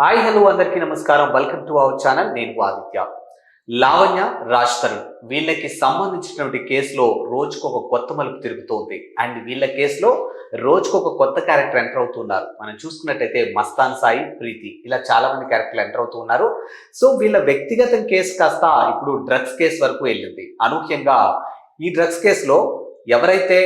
Hi hello అందరికీ నమస్కారం. Welcome to our channel నేను ఆదిత్య. లావణ్య రాజ్ తరుణ్ వీళ్ళకి సంబంధించినటువంటి కేసులో రోజుకు ఒక కొత్త మలుపు తిరుగుతోంది. అండ్ వీళ్ళ కేసులో రోజుకు ఒక కొత్త క్యారెక్టర్ ఎంటర్ అవుతున్నారు. మనం చూసుకున్నట్టయితే మస్తాన్ సాయి ప్రీతి ఇలా చాలా మంది క్యారెక్టర్లు ఎంటర్ అవుతూ ఉన్నారు. సో వీళ్ళ వ్యక్తిగత కేసు కాస్త ఇప్పుడు డ్రగ్స్ కేసు వరకు వెళ్ళింది. అనూహ్యంగా ఈ డ్రగ్స్ కేసులో ఎవరైతే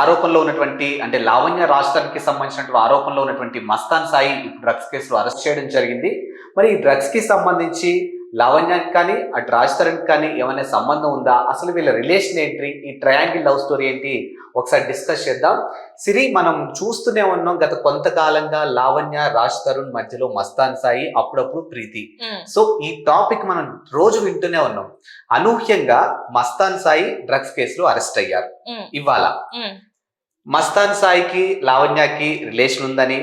ఆరోపణలో ఉన్నటువంటి అంటే లావణ్య రాష్ట్రానికి సంబంధించినటువంటి ఆరోపణలో ఉన్నటువంటి మస్తాన్ సాయి డ్రగ్స్ కేసులో అరెస్ట్ చేయడం జరిగింది. మరి ఈ డ్రగ్స్కి సంబంధించి లావణ్యానికి కానీ అటు రాజ్ తరుణ్కి కానీ ఏమైనా సంబంధం ఉందా? అసలు వీళ్ళ రిలేషన్ ఏంటి? ఈ ట్రయాంగిల్ లవ్ స్టోరీ ఏంటి? ఒకసారి డిస్కస్ చేద్దాం. సిరి మనం చూస్తూనే ఉన్నాం గత కొంతకాలంగా లావణ్య రాజ్ తరుణ్ మధ్యలో మస్తాన్ సాయి అప్పుడప్పుడు ప్రీతి. సో ఈ టాపిక్ మనం రోజు వింటూనే ఉన్నాం. అనూహ్యంగా మస్తాన్ సాయి డ్రగ్స్ కేసులో అరెస్ట్ అయ్యారు. ఇవాళ మస్తాన్ సాయికి లావణ్యకి రిలేషన్ ఉందని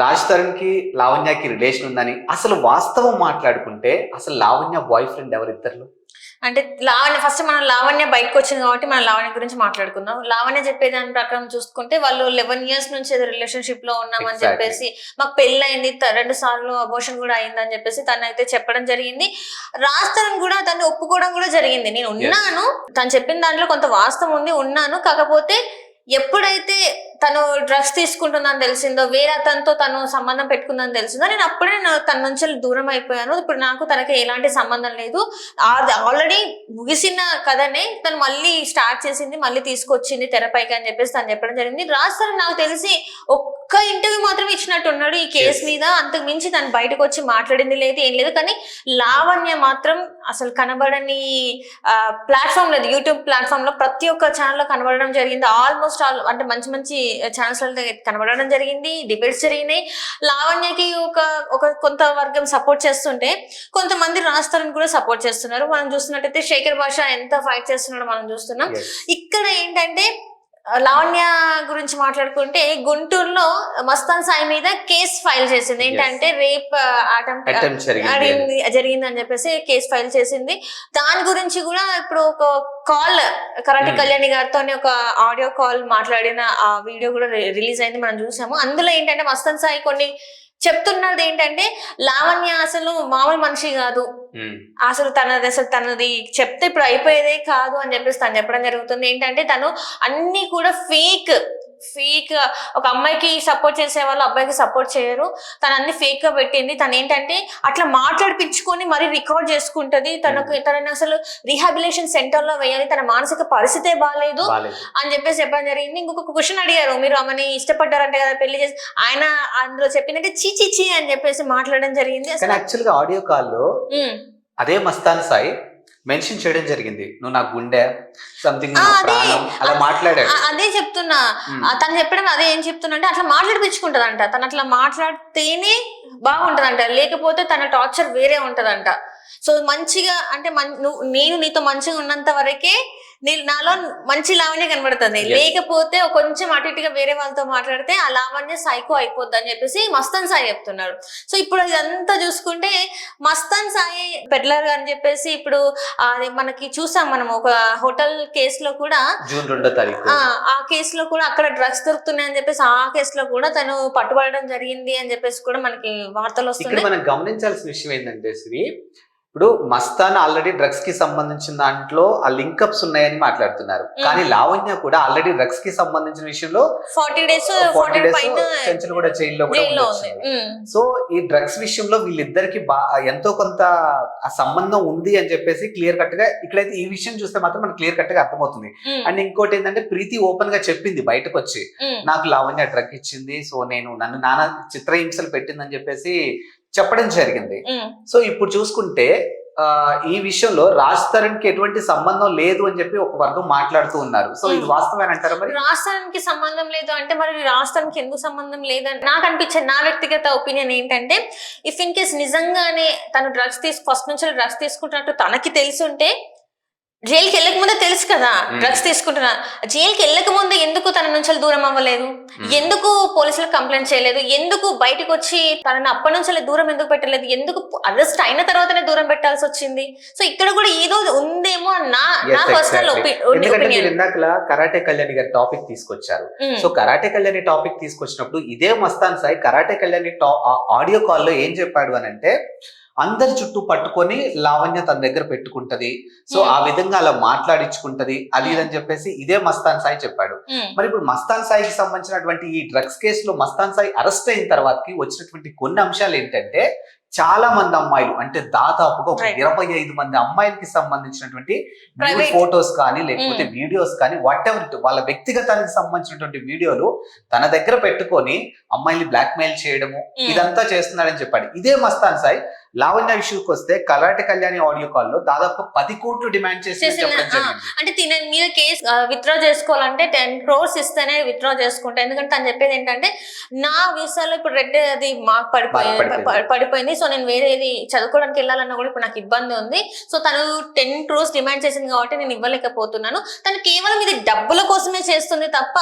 రాజ్ తరుణ్కి లావణ్యకి రిలేషన్ ఉందని అసలు వాస్తవం మాట్లాడుకుంటే అసలు లావణ్య బాయ్ ఫ్రెండ్ ఎవరిద్దరు అంటే లావణ్య ఫస్ట్ మనం లావణ్య బయటకు వచ్చింది కాబట్టి మనం లావణ్య గురించి మాట్లాడుకుందాం. లావణ్య చెప్పే దాని ప్రకారం చూసుకుంటే వాళ్ళు లెవెన్ ఇయర్స్ నుంచి ఏదో రిలేషన్షిప్లో ఉన్నామని. చెప్పేసి మాకు పెళ్ళి అయింది రెండు సార్లు అబోషన్ కూడా అయిందని చెప్పేసి తను అయితే చెప్పడం జరిగింది. రాస్తారని కూడా తను ఒప్పుకోవడం కూడా జరిగింది. నేను ఉన్నాను తను చెప్పిన దాంట్లో కొంత వాస్తవం ఉంది ఉన్నాను. కాకపోతే ఎప్పుడైతే తను డ్రగ్స్ తీసుకుంటుందని తెలిసిందో వేరే అతనితో తను సంబంధం పెట్టుకుందని తెలిసిందో నేను అప్పుడే నా- తన నుంచి దూరం అయిపోయాను. ఇప్పుడు నాకు తనకి ఎలాంటి సంబంధం లేదు. అది ఆల్రెడీ ముగిసిన కథనే తను మళ్ళీ స్టార్ట్ చేసింది మళ్ళీ తీసుకొచ్చింది తెరపైకి అని చెప్పేసి తను చెప్పడం జరిగింది. రాస్తారు నాకు తెలిసి ఒక్క ఇంటర్వ్యూ మాత్రం ఇచ్చినట్టు ఉన్నాడు ఈ కేసు. మీద. అంతకు మించి తను బయటకు వచ్చి మాట్లాడింది లేదు ఏం లేదు. కానీ లావణ్య మాత్రం అసలు కనబడని ప్లాట్ఫామ్ లేదు. యూట్యూబ్ ప్లాట్ఫామ్లో ప్రతి ఒక్క ఛానల్లో కనబడడం జరిగింది. ఆల్మోస్ట్ ఆల్ అంటే మంచి మంచి ఛానల్స్ కనబడడం జరిగింది డిబేట్స్ జరిగినాయి. లావణ్యకి ఒక ఒక కొంత వర్గం సపోర్ట్ చేస్తుంటే కొంతమంది రాస్తారని కూడా సపోర్ట్ చేస్తున్నారు. మనం చూస్తున్నట్టయితే శేఖర్ భాష ఎంత ఫైట్ చేస్తున్నాడో మనం చూస్తున్నాం. ఇక్కడ ఏంటంటే లావణ్య గురించి మాట్లాడుకుంటే గుంటూరులో మస్తాన్ సాయి మీద కేసు ఫైల్ చేసింది. ఏంటంటే రేప్ అటెంప్ట్ జరిగింది. అని చెప్పేసి కేసు ఫైల్ చేసింది. దాని గురించి కూడా ఇప్పుడు ఒక కాల్ కరాటి Hmm. కళ్యాణి గారితో ఒక ఆడియో కాల్ మాట్లాడిన ఆ వీడియో కూడా రిలీజ్ అయింది మనం చూసాము. అందులో ఏంటంటే మస్తాన్ సాయి కొన్ని చెప్తున్నది ఏంటంటే లావణ్య అసలు మామూలు మనిషి కాదు. అసలు తనది అసలు తనది చెప్తే ఇప్పుడు అయిపోయేదే కాదు అని చెప్పేసి తను చెప్పడం జరుగుతుంది. ఏంటంటే తను అన్ని కూడా ఫేక్ ఫేక్ ఒక అమ్మాయికి సపోర్ట్ చేసే వాళ్ళు అబ్బాయికి సపోర్ట్ చేయరు. తను అన్ని ఫేక్గా పెట్టింది. తను ఏంటంటే అట్లా మాట్లాడిపించుకొని మరీ రికార్డ్ చేసుకుంటది. తనకు తనని అసలు రీహాబిలేషన్ సెంటర్లో వేయాలి. తన మానసిక పరిస్థితే బాగాలేదు అని చెప్పేసి చెప్పడం జరిగింది. ఇంకొక క్వశ్చన్ అడిగారు. మీరు ఆమెని ఇష్టపడ్డారంటే కదా పెళ్ళి చేసి ఆయన అందులో చెప్పిందంటే చీ చీ చీ అని చెప్పేసి మాట్లాడడం జరిగింది. అసలు యాక్చువల్గా ఆడియో కాల్లో. అదే మస్తాన్ సాయి మెన్షన్ చేయడం జరిగింది. నువ్వు నా గుండె సంథింగ్ అలా మాట్లాడాడు. అదే చెప్తున్నా. తను చెప్పడం అదే ఏం చెప్తున్నా అంటే అట్లా మాట్లాడిపించుకుంటదంట. తను అట్లా మాట్లాడితేనే బాగుంటదంట. లేకపోతే తన టార్చర్ వేరే ఉంటదంట. సో మంచిగా అంటే నేను నీతో మంచిగా ఉన్నంత వరకే నాలో మంచి లావణ్య కనబడుతుంది. లేకపోతే కొంచెం అటు ఇటుగా వేరే వాళ్ళతో మాట్లాడితే ఆ లావణ్య సైకో అయిపోద్ది అని చెప్పేసి మస్తాన్ సాయి చెప్తున్నారు. సో ఇప్పుడు ఇదంతా చూసుకుంటే మస్తాన్ సాయి పెడ్లర్ అని చెప్పేసి ఇప్పుడు అది మనకి చూసాం మనం ఒక హోటల్ కేసులో కూడా జూన్ రెండో తారీఖు. ఆ కేసులో కూడా అక్కడ డ్రగ్స్ దొరుకుతున్నాయి అని చెప్పేసి ఆ కేసులో కూడా తను పట్టుబడడం జరిగింది అని చెప్పేసి కూడా మనకి వార్తలు వస్తున్నాయి. మనం గమనించాల్సిన విషయం ఏంటంటే శ్రీ ఇప్పుడు మస్తాన్ ఆల్రెడీ డ్రగ్స్కి సంబంధించిన దాంట్లో ఆ లింకప్స్ ఉన్నాయని మాట్లాడుతున్నారు. కానీ లావణ్య కూడా ఆల్రెడీ డ్రగ్స్కి సంబంధించిన విషయంలో ఫార్టీ డేస్ ఫార్టీ డేస్ కూడా జైల్లో కూడా సో ఈ డ్రగ్స్ విషయంలో వీళ్ళిద్దరికి ఎంతో కొంత ఆ సంబంధం ఉంది అని చెప్పేసి క్లియర్ కట్గా ఇక్కడైతే ఈ విషయం చూస్తే మాత్రం మనకి క్లియర్ కట్గా అర్థమవుతుంది అండ్ ఇంకోటి ఏంటంటే ప్రీతి ఓపెన్గా చెప్పింది బయటకు వచ్చి నాకు లావణ్య డ్రగ్ ఇచ్చింది సో నేను నన్ను నానా చిత్రహింసలు పెట్టిందని చెప్పేసి చెప్పడం జరిగింది. సో ఇప్పుడు చూసుకుంటే ఆ, ఈ విషయంలో రాజ్ తరుణ్కి ఎటువంటి సంబంధం లేదు అని చెప్పి ఒక వర్గం మాట్లాడుతూ ఉన్నారు సో ఇది. వాస్తవేనంటారా అంటారా మరి రాష్ట్రానికి సంబంధం లేదు అంటే మరి రాష్ట్రానికి ఎందుకు సంబంధం లేదని నాకు అనిపించే నా వ్యక్తిగత ఒపీనియన్ ఏంటంటే ఇఫ్ ఇన్ కేస్ నిజంగానే తను డ్రగ్స్ తీసు ఫస్ట్ నుంచి డ్రగ్స్ తీసుకుంటున్నట్టు తనకి తెలుసుంటే జైలుకి వెళ్ళక ముందే తెలుసు కదా. డ్రగ్స్ తీసుకుంటున్నా జైలుకి వెళ్ళక ముందే ఎందుకు తన నుంచి దూరం అవ్వలేదు. ఎందుకు పోలీసులకు కంప్లైంట్ చేయలేదు? ఎందుకు బయటకు వచ్చి తనని అప్పటి నుంచి దూరం ఎందుకు పెట్టలేదు? ఎందుకు అరెస్ట్ అయిన తర్వాతనే దూరం పెట్టాల్సి వచ్చింది? సో ఇక్కడ కూడా ఏదో ఉందేమో నా నా పర్సనల్ ఒపీనియన్ ఇందాకలా కరాటే కళ్యాణి గారి టాపిక్ తీసుకొచ్చారు. సో కరాటే కళ్యాణి టాపిక్ తీసుకొచ్చినప్పుడు ఇదే మస్తాన్ సాయి కరాటే కళ్యాణి ఆడియో కాల్లో ఏం చెప్పాడు అని అంటే అందరి చుట్టూ పట్టుకొని లావణ్య తన దగ్గర పెట్టుకుంటది. సో. ఆ విధంగా అలా మాట్లాడించుకుంటది. అది ఇదని చెప్పేసి ఇదే మస్తాన్ సాయి చెప్పాడు. మరి ఇప్పుడు మస్తాన్ సాయికి సంబంధించినటువంటి ఈ డ్రగ్స్ కేసులో మస్తాన్ సాయి అరెస్ట్ అయిన తర్వాతకి వచ్చినటువంటి కొన్ని అంశాలు ఏంటంటే చాలా మంది అమ్మాయిలు అంటే దాదాపుగా ఒక. ఇరవై ఐదు మంది అమ్మాయిలకి సంబంధించినటువంటి. ఫోటోస్ కానీ లేకపోతే. వీడియోస్ కానీ వాట్ ఎవర్ వాళ్ళ వ్యక్తిగతానికి సంబంధించినటువంటి వీడియోలు తన దగ్గర పెట్టుకొని అమ్మాయిని బ్లాక్ మెయిల్ చేయడము Mm. ఇదంతా చేస్తున్నాడని చెప్పాడు ఇదే మస్తాన్ సాయి లావణ్య విషయంకి వస్తే కరాటే కళ్యాణి ఆడియో కాల్లో దాదాపు పది కోట్లు డిమాండ్ చేసి అంటే తిన మీద కేసు విత్డ్రా చేసుకోవాలంటే టెన్ క్రోర్స్ ఇస్తేనే విత్డ్రా చేసుకుంటా. ఎందుకంటే తను చెప్పేది ఏంటంటే నా వీసాలో ఇప్పుడు రెడ్ అది మార్క్ పడిపోయింది. పడిపోయింది. సో నేను వేరేది చదువుకోవడానికి వెళ్ళాలన్నా కూడా ఇప్పుడు నాకు ఇబ్బంది ఉంది. సో తను టెన్ క్రోర్స్ డిమాండ్ చేసింది కాబట్టి నేను ఇవ్వలేకపోతున్నాను. తను కేవలం ఇది డబ్బుల కోసమే చేస్తుంది తప్ప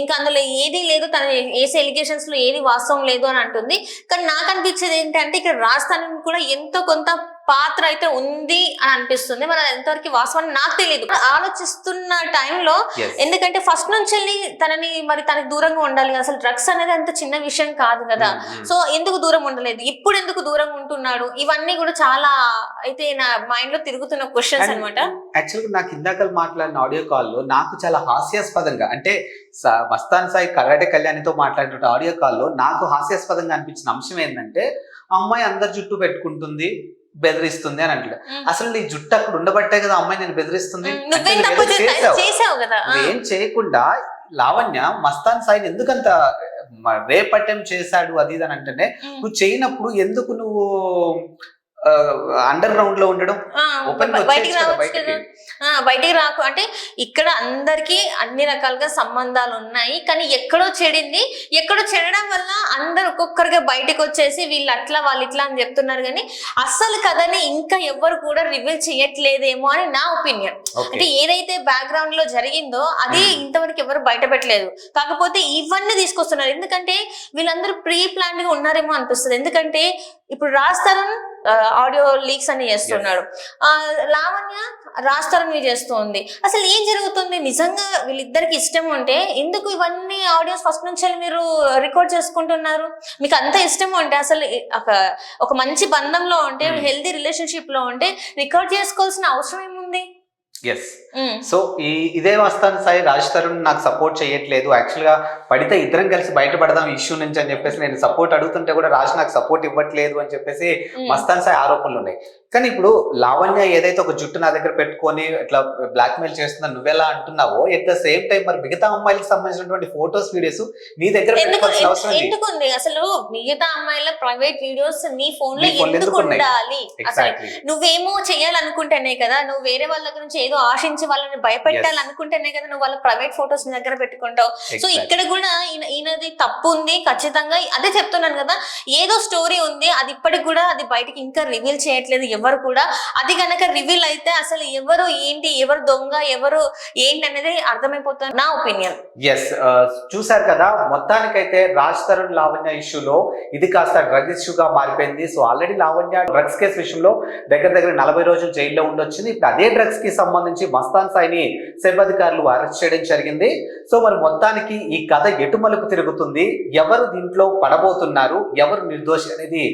ఇంకా అందులో ఏది లేదు. తను వేసే ఎలిగేషన్స్లో ఏది వాస్తవం లేదు అని అంటుంది. కానీ నాకు అనిపించేది ఏంటంటే ఇక్కడ రాజధాని కూడా ఎంతో కొంత పాత్ర అయితే ఉంది అని అనిపిస్తుంది అది ఎంతవరకు వాస్తవం నాకు తెలియదు ఆలోచిస్తున్న టైంలో. ఎందుకంటే ఫస్ట్ నుంచి వెళ్ళి తనని మరి తనకి దూరంగా ఉండాలి. అసలు డ్రగ్స్ అనేది అంత చిన్న విషయం కాదు కదా Mm, mm. సో ఎందుకు దూరం ఉండలేదు ఇప్పుడు ఎందుకు దూరంగా ఉంటున్నాడు ఇవన్నీ కూడా చాలా అయితే నా మైండ్లో తిరుగుతున్న క్వశ్చన్స్ అనమాట యాక్చువల్గా నాకు ఇందాక మాట్లాడిన ఆడియో కాల్లో నాకు చాలా హాస్యాస్పదంగా అంటే మస్తాన్ సాయి కరాటే కళ్యాణితో మాట్లాడిన ఆడియో కాల్లో నాకు హాస్యాస్పదంగా అనిపించిన అంశం ఏంటంటే అమ్మాయి అందరి జుట్టు పెట్టుకుంటుంది బెదిరిస్తుంది అని అంటాడు. అసలు నీ జుట్టు అక్కడ ఉండబట్టే కదా అమ్మాయి నేను బెదిరిస్తుంది. ఏం చేయకుండా లావణ్య మస్తాన్ సాయిని ఎందుకంత రేప్ అటెంప్ట్ చేశాడు అది అని అంటేనే. నువ్వు చేయనప్పుడు ఎందుకు నువ్వు అండర్ గ్రౌండ్లో ఉండడం బయటికి రావచ్చు కదా. ఆ, బయటికి రాకు అంటే ఇక్కడ అందరికి అన్ని రకాలుగా సంబంధాలు ఉన్నాయి. కానీ ఎక్కడో చెడింది. ఎక్కడో చెడడం వల్ల అందరు ఒక్కొక్కరిగా బయటకు వచ్చేసి వీళ్ళు అట్లా వాళ్ళు ఇట్లా అని చెప్తున్నారు కానీ అసలు కథని ఇంకా ఎవ్వరు కూడా రివీల్ చేయట్లేదేమో అని నా ఒపీనియన్ అంటే ఏదైతే బ్యాక్గ్రౌండ్లో జరిగిందో అది Hmm. ఇంతవరకు ఎవరు బయట పెట్టలేదు కాకపోతే ఇవన్నీ తీసుకొస్తున్నారు. ఎందుకంటే వీళ్ళందరూ ప్రీ ప్లాన్గా ఉన్నారేమో అనిపిస్తుంది. ఎందుకంటే ఇప్పుడు రాజ్ తరుణ్ ఆడియో లీక్స్ అని చేస్తున్నాడు. ఆ, లావణ్య రాజ్ తరుణ్ చేస్తుంది. అసలు ఏం జరుగుతుంది? నిజంగా వీళ్ళిద్దరికి ఇష్టం ఉంటే ఎందుకు ఇవన్నీ ఆడియోస్ ఫస్ట్ నుంచి మీరు రికార్డ్ చేసుకుంటున్నారు? మీకు అంత ఇష్టం ఉంటే అసలు ఒక ఒక మంచి బంధంలో ఉంటే Hmm. హెల్దీ రిలేషన్షిప్లో ఉంటే రికార్డ్ చేసుకోవాల్సిన అవసరం ఏముంది? ఎస్. సో ఈ ఇదే వస్తాను సాయి రాజ్ తరుణ్ నాకు సపోర్ట్ చేయట్లేదు యాక్చువల్గా పడితే ఇద్దరం కలిసి బయటపడదాం ఇష్యూ నుంచి అని చెప్పేసి నేను సపోర్ట్ అడుగుతుంటే కూడా రాజ్ నాకు సపోర్ట్ ఇవ్వట్లేదు అని చెప్పేసి ఉమ్. మస్తాన్ సాయి ఆరోపణలు ఉన్నాయి కానీ ఇప్పుడు లావణ్య ఏదైతే ఒక జుట్టు నా దగ్గర పెట్టుకొని ఇట్లా బ్లాక్ మెయిల్ చేస్తున్నా నువ్వెలా అంటున్నావో ఎట్ ద సేమ్ టైం మరి మిగతా అమ్మాయిలకు సంబంధించినటువంటి ఫోటోస్ వీడియోస్ నీ దగ్గర ఎందుకు పెట్టుకోవాల్సిన అవసరం లేదు ఎందుకు ఉంది అసలు మిగతా అమ్మాయిల ప్రైవేట్ వీడియోస్ నీ ఫోన్లో ఎందుకు? ఉండాలి? అసలు నువ్వేమో చేయాలనుకుంటేనే కదా నువ్వు వేరే వాళ్ళ గురించి ఏదో ఆశించి వాళ్ళని భయపెట్టాలనుకుంటేనే కదా నువ్వు వాళ్ళ ప్రైవేట్ ఫొటోస్ నీ దగ్గర పెట్టుకుంటావు. సో ఇక్కడ కూడా ఈయన- ఈయనది తప్పు ఉంది ఖచ్చితంగా. అదే చెప్తున్నాను కదా ఏదో స్టోరీ ఉంది అది ఇప్పటికి కూడా అది బయటికి ఇంకా రివీల్ చేయట్లేదు ఎవరు కూడా అది కనుక రివీల్ అయితే అసలు ఎవరు ఏంటి ఎవరు దొంగ ఎవరు ఏంటి అనేది అర్థమైపోతుంది నా ఒపీనియన్ ఎస్ చూసారు కదా మొత్తానికైతే రాజ్ తరుణ్ లావణ్య ఇష్యూలో ఇది కాస్త డ్రగ్ ఇష్యూగా మారిపోయింది. So already Lavanya drugs case విషయంలో దగ్గర దగ్గర నలభై రోజులు జైల్లో ఉండొచ్చింది. ఇప్పుడు అదే డ్రగ్స్కి సంబంధించి మస్తాన్ సాయిని సెబ్ అధికారులు అరెస్ట్ చేయడం జరిగింది. సో మరి మొత్తానికి ఈ కథ ఎటుమలుపు తిరుగుతుంది? ఎవరు దీంట్లో పడబోతున్నారు? ఎవరు నిర్దోషి అనేది